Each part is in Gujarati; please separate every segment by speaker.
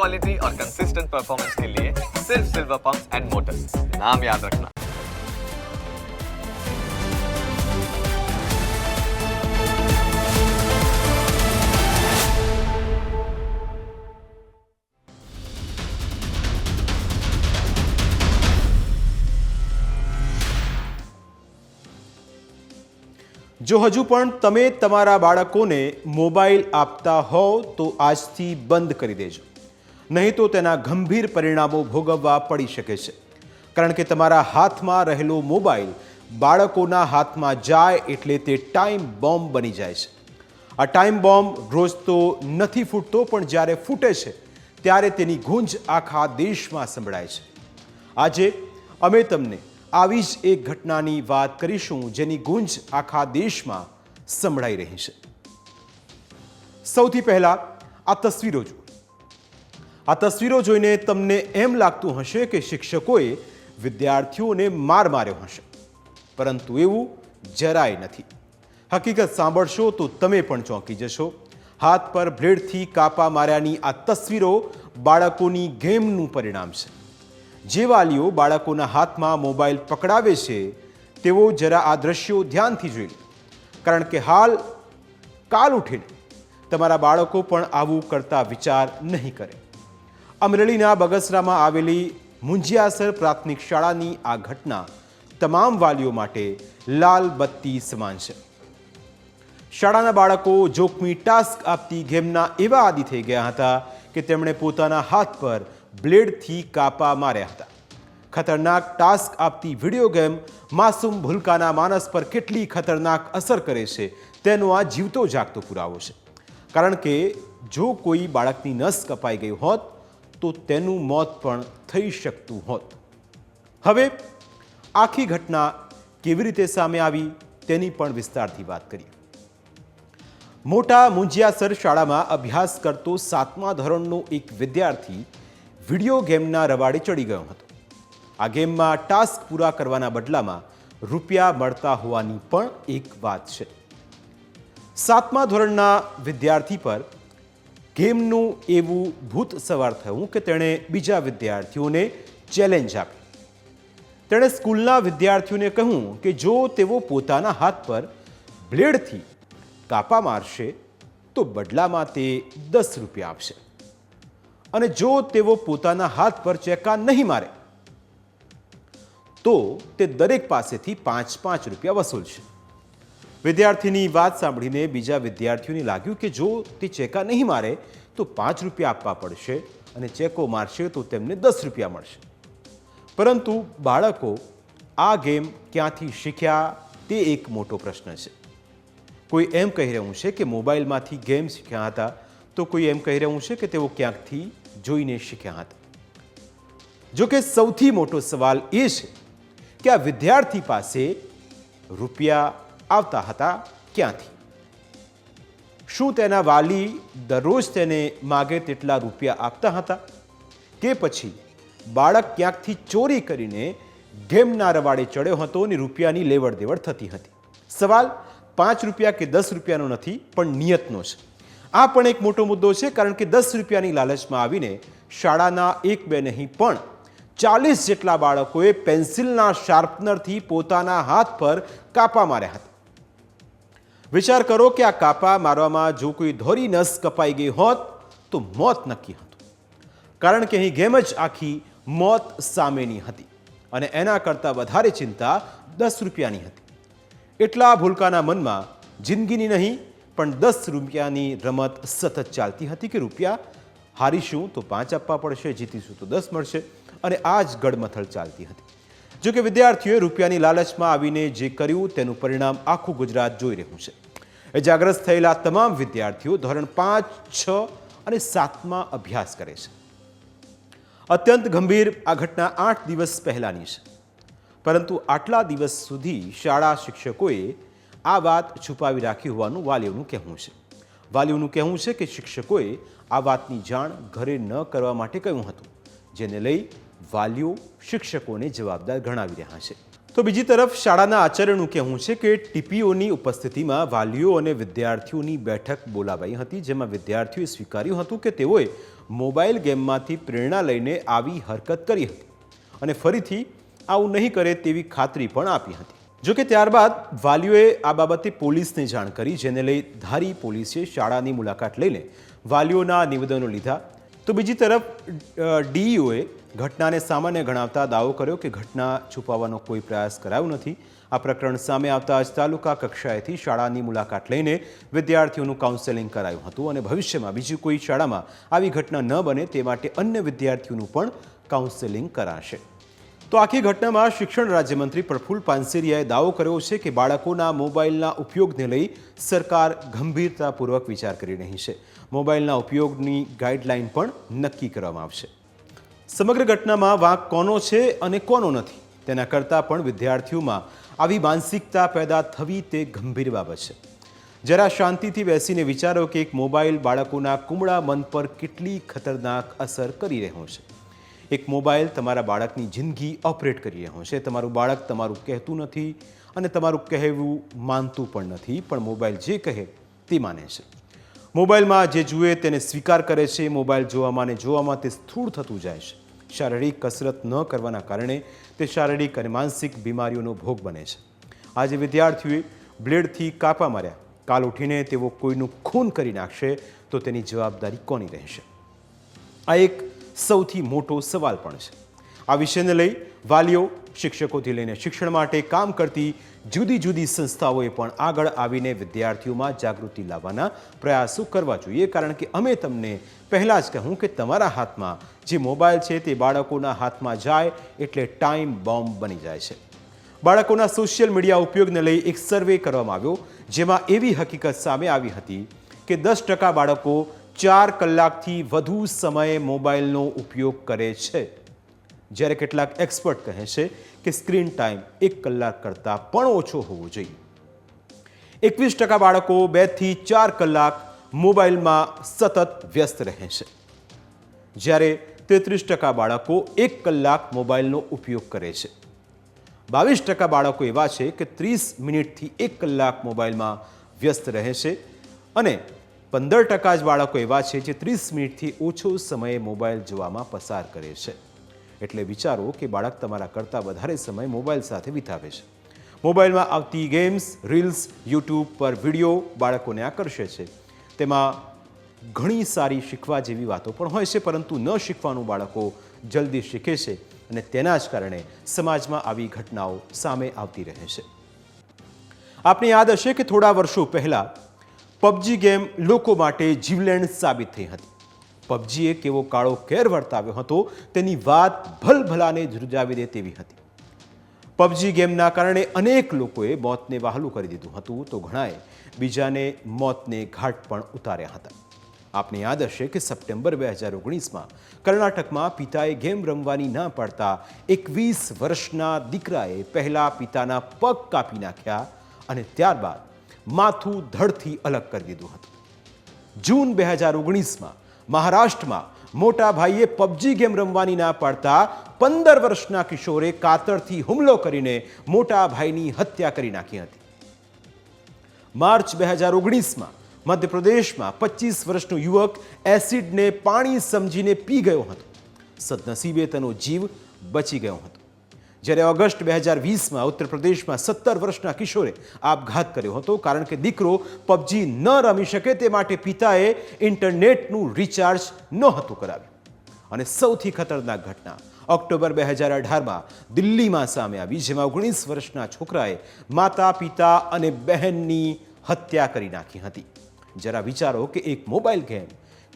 Speaker 1: क्वालिटी और कंसिस्टेंट परफॉर्मेंस के लिए सिर्फ सिल्वर पंप्स एंड मोटर्स नाम याद रखना
Speaker 2: જો હજુ પણ તમે તમારા બાળકોને મોબાઈલ આપતા હોવ તો આજથી બંધ કરી દેજો નહીં તો તેના ગંભીર પરિણામો ભોગવવા પડી શકે છે. કારણ કે તમારા હાથમાં રહેલો મોબાઈલ બાળકોના હાથમાં જાય એટલે તે ટાઈમ બોમ્બ બની જાય છે. આ ટાઈમ બોમ્બ રોજ તો નથી ફૂટતો પણ જ્યારે ફૂટે છે, ત્યારે તેની ગુંજ આખા દેશમાં સંભળાય છે. આજે અમે તમને આવી જ એક ઘટનાની વાત કરીશું જેની ગુંજ આખા દેશમાં સંભળાઈ રહી છે. સૌથી પહેલાં આ તસવીરો જુઓ. આ તસવીરો જોઈને તમને એમ લાગતું હશે કે શિક્ષકોએ વિદ્યાર્થીઓને માર માર્યો હશે. પરંતુ એવું જરાય નથી. હકીકત સાંભળશો તો તમે પણ ચોંકી જશો. હાથ પર બ્લેડથી કાપા માર્યાની આ તસવીરો બાળકોની ગેમનું પરિણામ છે. જે વાલીઓ બાળકોના હાથમાં મોબાઈલ પકડાવે છે, તેઓ જરા આ દ્રશ્યો ધ્યાનથી જોઈ કારણ કે હાલ કાલ ઉઠીને તમારા બાળકો પણ આવું કરતા વિચાર નહીં કરે. અમરેલીના બગસરામાં આવેલી મુંજિયાસર પ્રાથમિક શાળાની આ ઘટના તમામ વાલીઓ માટે લાલ બત્તી સમાન છે. શાળાના બાળકો જોખમી ટાસ્ક આપતી ગેમના એવા આદિ થઈ ગયા હતા કે તેમણે પોતાના હાથ પર બ્લેડથી કાપા માર્યા હતા. ખતરનાક ટાસ્ક આપતી વીડિયો ગેમ માસૂમ ભૂલકાના માનસ પર કેટલી ખતરનાક અસર કરે છે તેનો આ જીવતો જાગતો પુરાવો છે. કારણ કે જો કોઈ બાળકની નસ કપાઈ ગઈ હોત તો તેનું મોત પણ થઈ શકતું હોત. હવે આખી ઘટના કેવી રીતે સામે આવી તેની પણ વિસ્તારથી વાત કરીએ. મોટા મુંજિયાસર શાળામાં અભ્યાસ કરતો સાતમા ધોરણનો એક વિદ્યાર્થી વીડિયો ગેમના રવાડે ચડી ગયો હતો. આ ગેમમાં ટાસ્ક પૂરા કરવાના બદલામાં રૂપિયા મળતા હોવાની પણ એક વાત છે. સાતમા ધોરણના વિદ્યાર્થી પર ગેમનું એવું ભૂત સવાર થયું કે તેણે બીજા વિદ્યાર્થીઓને ચેલેન્જ આપી. તેણે સ્કૂલના વિદ્યાર્થીઓને કહ્યું કે જો તેઓ પોતાના હાથ પર બ્લેડથી કાપા મારશે, તો બદલામાં તે દસ રૂપિયા આપશે. અને જો તેઓ પોતાના હાથ પર ચેકા નહીં મારે, તો તે દરેક પાસેથી પાંચ પાંચ રૂપિયા વસૂલશે. વિદ્યાર્થીની વાત સાંભળીને બીજા વિદ્યાર્થીઓને લાગ્યું કે જો તે ચેકા નહીં મારે, તો પાંચ રૂપિયા આપવા પડશે અને ચેકો મારશે તો તેમને દસ રૂપિયા મળશે. પરંતુ બાળકો આ ગેમ ક્યાંથી શીખ્યા, તે એક મોટો પ્રશ્ન છે. કોઈ એમ કહી રહ્યું છે કે મોબાઈલમાંથી ગેમ શીખ્યા હતા, તો કોઈ એમ કહી રહ્યું છે કે તેઓ ક્યાંકથી જોઈને શીખ્યા હતા? જો કે સૌથી મોટો સવાલ એ છે કે આ વિદ્યાર્થી પાસે રૂપિયા આવતા હતા ક્યાંથી? શું તેના વાલી દરરોજ તેને માગે તેટલા રૂપિયા આપતા હતા? કે પછી બાળક ક્યાંકથી ચોરી કરીને ઘેમના રવાડે ચડ્યો હતો અને રૂપિયાની લેવડ દેવડ થતી હતી? સવાલ, પાંચ રૂપિયા કે દસ રૂપિયાનો નથી, પણ નિયતનો છે. આ પણ એક મોટો મુદ્દો છે, કારણ કે દસ રૂપિયાની લાલચમાં આવીને શાળાના એક બે નહીં પણ ચાલીસ જેટલા બાળકોએ પેન્સિલના શાર્પનરથી પોતાના હાથ પર કાપા માર્યા હતા. વિચાર કરો કે આ કાપા મારવામાં જો કોઈ ધોરી નસ કપાઈ ગઈ હોત, તો મોત નક્કી હતું. કારણ કે અહીં ગેમ જ આખી મોત સામેની હતી અને એના કરતાં વધારે ચિંતા દસ રૂપિયાની હતી. એટલા ભૂલકાના મનમાં જિંદગીની નહીં, પણ દસ રૂપિયાની રમત સતત ચાલતી હતી કે રૂપિયા? હારીશું તો પાંચ આપવા પડશે, જીતીશું તો દસ મળશે અને આ જ ગડમથલ ચાલતી હતી. જો કે વિદ્યાર્થીઓએ રૂપિયાની લાલચમાં આવીને જે કર્યું તેનું પરિણામ આખું ગુજરાત જોઈ રહ્યું છે. એ થયેલા તમામ વિદ્યાર્થીઓ ધોરણ પાંચ, છ અને સાતમાં અભ્યાસ કરે છે. અત્યંત ગંભીર આ ઘટના આઠ દિવસ પહેલાંની છે. પરંતુ આટલા દિવસ સુધી શાળા શિક્ષકોએ આ વાત છુપાવી રાખી હોવાનું વાલીઓનું કહેવું છે. વાલીઓનું કહેવું છે કે શિક્ષકોએ આ વાતની જાણ ઘરે ન કરવા માટે કહ્યું હતું, જેને લઈ વાલીઓ શિક્ષકોને જવાબદાર ગણાવી રહ્યા છે. તો બીજી તરફ શાળાના આચાર્યનું કહેવું છે કે ટીપીઓની ઉપસ્થિતિમાં વાલીઓ અને વિદ્યાર્થીઓની બેઠક બોલાવાઈ હતી, જેમાં વિદ્યાર્થીઓએ સ્વીકાર્યું હતું કે તેઓએ મોબાઈલ ગેમમાંથી પ્રેરણા લઈને આવી હરકત કરી હતી અને ફરીથી આવું નહીં કરે તેવી ખાતરી પણ આપી હતી. જોકે ત્યારબાદ વાલીઓએ આ બાબતે પોલીસને જાણ કરી, જેને લઈ ધારી પોલીસે શાળાની મુલાકાત લઈને વાલીઓના નિવેદનો લીધા. તો બીજી તરફ ડીઈઓએ ઘટનાને સામાન્ય ગણાવતા દાવો કર્યો કે ઘટના છુપાવવાનો કોઈ પ્રયાસ કરાયો નથી. આ પ્રકરણ સામે આવતા જ તાલુકા કક્ષાએથી શાળાની મુલાકાત લઈને વિદ્યાર્થીઓનું કાઉન્સેલિંગ કરાયું હતું અને ભવિષ્યમાં બીજી કોઈ શાળામાં આવી ઘટના ન બને તે માટે અન્ય વિદ્યાર્થીઓનું પણ કાઉન્સેલિંગ કરાશે. તો આખી ઘટનામાં શિક્ષણ રાજ્યમંત્રી પ્રફુલ્લ પાનસેરિયાએ દાવો કર્યો છે કે બાળકોના મોબાઈલના ઉપયોગને લઈ સરકાર ગંભીરતાપૂર્વક વિચાર કરી રહી છે. મોબાઈલના ઉપયોગની ગાઈડલાઈન પણ નક્કી કરવામાં આવશે. સમગ્ર ઘટનામાં વાંક કોનો છે અને કોનો નથી? તેના કરતાં પણ વિદ્યાર્થીઓમાં આવી માનસિકતા પેદા થવી તે ગંભીર બાબત છે. જરા શાંતિથી બેસીને વિચારો કે એક મોબાઈલ બાળકોના કુમળા મન પર કેટલી ખતરનાક અસર કરી રહ્યો છે. એક મોબાઈલ તમારા બાળકની જિંદગી ઓપરેટ કરી રહ્યો છે. તમારું બાળક તમારું કહેતું નથી અને તમારું કહેવું માનતું પણ નથી, પણ મોબાઈલ જે કહે તે માને છે. મોબાઈલમાં જે જુએ તેને સ્વીકાર કરે છે, મોબાઈલ જોવામાં અને જોવામાં તે સ્થૂળ થતું જાય છે. શારીરિક કસરત ન કરવાના કારણે તે શારીરિક અને માનસિક બીમારીઓનો ભોગ બને છે. આજે વિદ્યાર્થીઓએ બ્લેડથી કાપા માર્યા. કાલ ઉઠીને તેઓ કોઈનું ખૂન કરી નાખશે તો તેની જવાબદારી કોની રહેશે? આ એક સૌથી મોટો સવાલ પણ છે. આ વિષયને લઈ વાલીઓ, શિક્ષકોથી લઈને શિક્ષણ માટે કામ કરતી જુદી જુદી સંસ્થાઓએ પણ આગળ આવીને વિદ્યાર્થીઓમાં જાગૃતિ લાવવાના પ્રયાસો કરવા જોઈએ. કારણ કે અમે તમને પહેલાં જ કહું કે તમારા હાથમાં જે મોબાઈલ છે તે બાળકોના હાથમાં જાય એટલે ટાઈમ બોમ્બ બની જાય છે. બાળકોના સોશિયલ મીડિયા ઉપયોગને લઈ એક સર્વે કરવામાં આવ્યો, જેમાં એવી હકીકત સામે આવી હતી કે દસ ટકા બાળકો ચાર કલાકથી વધુ સમયે મોબાઈલનો ઉપયોગ કરે છે. જ્યારે કેટલાક એક્સપર્ટ કહે છે કે સ્ક્રીન ટાઈમ એક કલાક કરતાં પણ ઓછો હોવો જોઈએ. એકવીસ ટકા બાળકો બેથી ચાર કલાક મોબાઈલમાં સતત વ્યસ્ત રહે છે. જ્યારે તેત્રીસ ટકા બાળકો એક કલાક મોબાઈલનો ઉપયોગ કરે છે. બાવીસ ટકા બાળકો એવા છે કે ત્રીસ મિનિટથી એક કલાક મોબાઈલમાં વ્યસ્ત રહે છે અને પંદર ટકા જ બાળકો એવા છે જે ત્રીસ મિનિટથી ઓછો સમયે મોબાઈલ જોવામાં પસાર કરે છે. એટલે વિચારો કે બાળક તમારા કરતાં વધારે સમય મોબાઈલ સાથે વિતાવે છે. મોબાઈલમાં આવતી ગેમ્સ, રીલ્સ, યુટ્યુબ પર વીડિયો બાળકોને આકર્ષે છે. તેમાં ઘણી સારી શીખવા જેવી વાતો પણ હોય છે, પરંતુ ન શીખવાનું બાળકો જલ્દી શીખે છે અને તેના જ કારણે સમાજમાં આવી ઘટનાઓ સામે આવતી રહે છે. આપને યાદ હશે કે થોડા વર્ષો પહેલાં પબજી ગેમ લોકો માટે જીવલેણ સાબિત થઈ હતી. પબજીએ કેવો કાળો કેર વર્તાવ્યો હતો, તેની વાત ભલભલાને ધ્રુજાવી દે તેવી હતી. પબજી ગેમના કારણે અનેક લોકોએ મોતને વહાલું કરી દીધું હતું, તો ઘણાએ બીજાને મોતને ઘાટ પણ ઉતાર્યા હતા. આપને યાદ હશે કે સપ્ટેમ્બર બે હજાર ઓગણીસમાં કર્ણાટકમાં પિતાએ ગેમ રમવાની ના પાડતા એકવીસ વર્ષના દીકરાએ પહેલા પિતાના પગ કાપી નાખ્યા અને ત્યારબાદ માથું ધડથી અલગ કરી દીધું હતું. જૂન બે હજાર ઓગણીસમાં મહારાષ્ટ્રમાં મોટા ભાઈએ પબજી ગેમ રમવાની ના પાડતા પંદર વર્ષના કિશોરે કાતરથી હુમલો કરીને મોટા ભાઈની હત્યા કરી નાખી હતી. માર્ચ બે હજાર ઓગણીસમાં મધ્યપ્રદેશમાં પચીસ વર્ષનો યુવક એસિડને પાણી સમજીને પી ગયો હતો. સદનસીબે તેનો જીવ બચી ગયો હતો. જ્યારે ઓગસ્ટ બે હજાર વીસમાં ઉત્તર પ્રદેશમાં સત્તર વર્ષના કિશોરે આપઘાત કર્યો હતો, કારણ કે દીકરો પબજી ન રમી શકે તે માટે પિતાએ ઇન્ટરનેટનું રિચાર્જ નહોતું કરાવ્યું. અને સૌથી ખતરનાક ઘટના, ઓક્ટોબર બે હજાર અઢારમાં દિલ્હીમાં સામે આવી, જેમાં ઓગણીસ વર્ષના છોકરાએ માતા, પિતા અને બહેનની હત્યા કરી નાખી હતી. જરા વિચારો કે એક મોબાઈલ ગેમ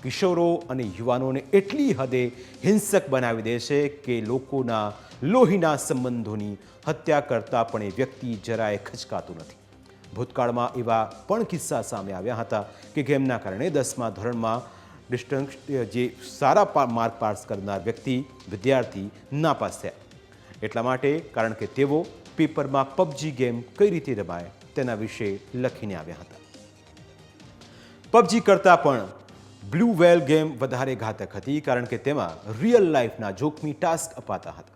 Speaker 2: કિશોરો અને યુવાનોને એટલી હદે હિંસક બનાવી દે છે કે લોકોના લોહીના સંબંધોની હત્યા કરતા પણ એ વ્યક્તિ જરાય ખચકાતું નથી. ભૂતકાળમાં એવા પણ કિસ્સા સામે આવ્યા હતા કે ગેમના કારણે દસમા ધોરણમાં ડિસ્ટન્સ જે સારા માર્ક પાસ કરનાર વ્યક્તિ વિદ્યાર્થી નાપાસ થયા. એટલા માટે કારણ કે તેઓ પેપરમાં પબજી ગેમ કઈ રીતે રમાય તેના વિશે લખીને આવ્યા હતા. પબજી કરતાં પણ બ્લુ વેલ ગેમ વધારે ઘાતક હતી કારણ કે તેમાં રિયલ લાઈફના જોખમી ટાસ્ક અપાતા હતા.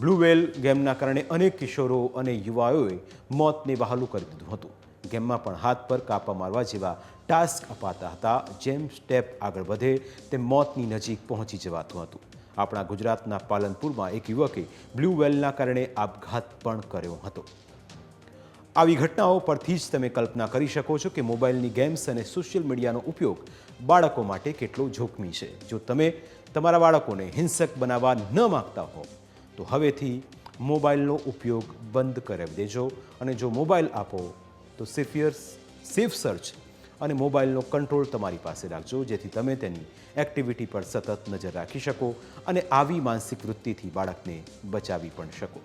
Speaker 2: બ્લુ વેલ ગેમના કારણે અનેક કિશોરો અને યુવાઓએ મોતને વહાલું કરી દીધું હતું. ગેમમાં પણ હાથ પર કાપા મારવા જેવા ટાસ્ક અપાતા હતા. જેમ સ્ટેપ આગળ વધે, તેમ મોતની નજીક પહોંચી જવાતું હતું. આપણા ગુજરાતના પાલનપુરમાં એક યુવકે બ્લુ વેલના કારણે આપઘાત પણ કર્યો હતો. આવી ઘટનાઓ પરથી જ તમે કલ્પના કરી શકો છો કે મોબાઈલની ગેમ્સ અને સોશિયલ મીડિયાનો ઉપયોગ બાળકો માટે કેટલો જોખમી છે. જો તમે તમારા બાળકોને હિંસક બનાવવા ન માગતા હો તો હવેથી મોબાઈલનો ઉપયોગ બંધ કરાવી દેજો અને જો મોબાઈલ આપો, તો સેફિયર સેફ સર્ચ અને મોબાઈલનો કંટ્રોલ તમારી પાસે રાખજો, જેથી તમે તેની એક્ટિવિટી પર સતત નજર રાખી શકો અને આવી માનસિક વૃત્તિથી બાળકને બચાવી પણ શકો.